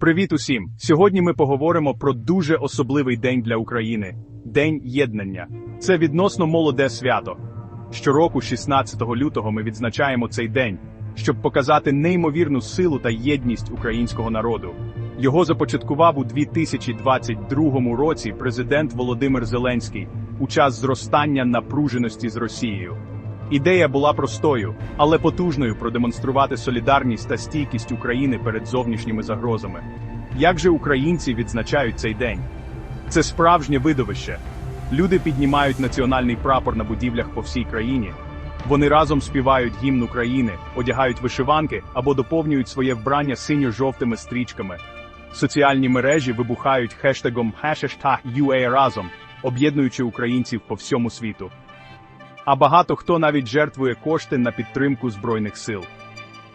Привіт усім! Сьогодні ми поговоримо про дуже особливий день для України День єднання. Це відносно молоде свято. Щороку, 16 лютого, ми відзначаємо цей день, щоб показати неймовірну силу та єдність українського народу. Його започаткував у 2022 році президент Володимир Зеленський у час зростання напруженості з Росією. Ідея була простою, але потужною продемонструвати солідарність та стійкість України перед зовнішніми загрозами. Як же українці відзначають цей день? Це справжнє видовище. Люди піднімають національний прапор на будівлях по всій країні. Вони разом співають гімн України, одягають вишиванки або доповнюють своє вбрання синьо-жовтими стрічками. Соціальні мережі вибухають хештегом «Хешештаг UA разом, об'єднуючи українців по всьому світу. А багато хто навіть жертвує кошти на підтримку збройних сил.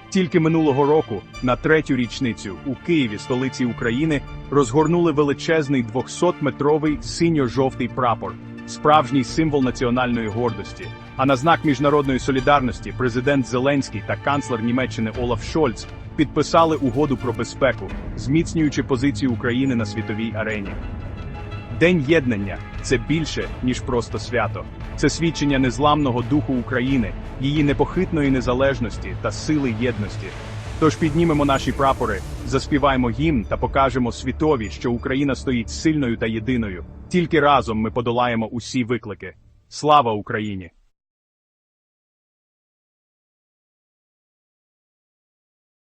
Тільки минулого року, на третю річницю, у Києві, столиці України, розгорнули величезний 200-метровий синьо-жовтий прапор, справжній символ національної гордості. А на знак міжнародної солідарності президент Зеленський та канцлер Німеччини Олаф Шольц підписали угоду про безпеку, зміцнюючи позицію України на світовій арені. День єднання це більше, ніж просто свято. Це свідчення незламного духу України, її непохитної незалежності та сили єдності. Тож піднімемо наші прапори, заспіваємо гімн та покажемо світові, що Україна стоїть сильною та єдиною. Тільки разом ми подолаємо усі виклики. Слава Україні!